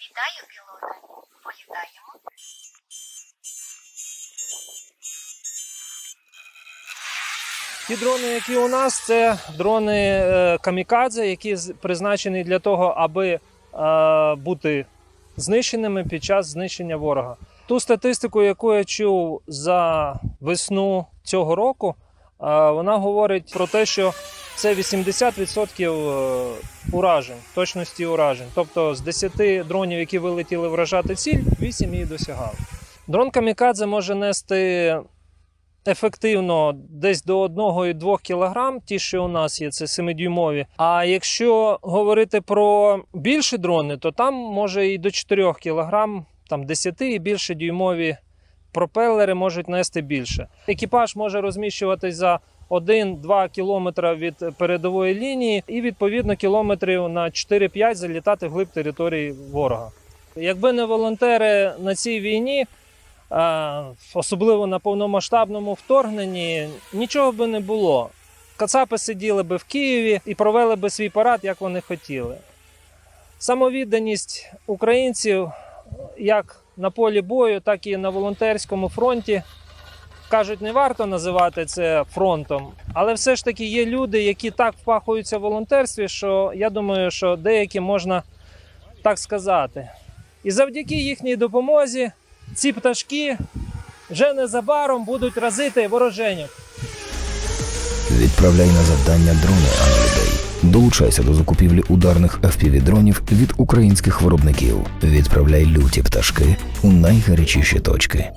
Вітаю, пілота. Політаємо. Ті дрони, які у нас, це дрони е, камікадзе, які призначені для того, аби е, бути знищеними під час знищення ворога. Ту статистику, яку я чув за весну цього року, е, вона говорить про те, що це 80% е, уражень, точності уражень. Тобто з 10 дронів, які вилетіли вражати ціль, 8 її досягали. Дрон камікадзе може нести ефективно десь до 1,2 кг, ті, що у нас є, це 7-дюймові. А якщо говорити про більші дрони, то там може і до 4 кг, там 10 і більше дюймові пропелери можуть нести більше. Екіпаж може розміщуватись за 1-2 кілометри від передової лінії, і відповідно кілометрів на 4-5 залітати вглиб території ворога. Якби не волонтери на цій війні, особливо на повномасштабному вторгненні, нічого би не було. Кацапи сиділи би в Києві і провели би свій парад, як вони хотіли. Самовідданість українців як на полі бою, так і на волонтерському фронті. Кажуть, не варто називати це фронтом, але все ж таки є люди, які так впахуються в волонтерстві, що я думаю, що деякі можна так сказати. І завдяки їхній допомозі ці пташки вже незабаром будуть разити вороженьок. Відправляй на завдання дрони. Долучайся до закупівлі ударних FPV-дронів від українських виробників. Відправляй люті пташки у найгарячіші точки.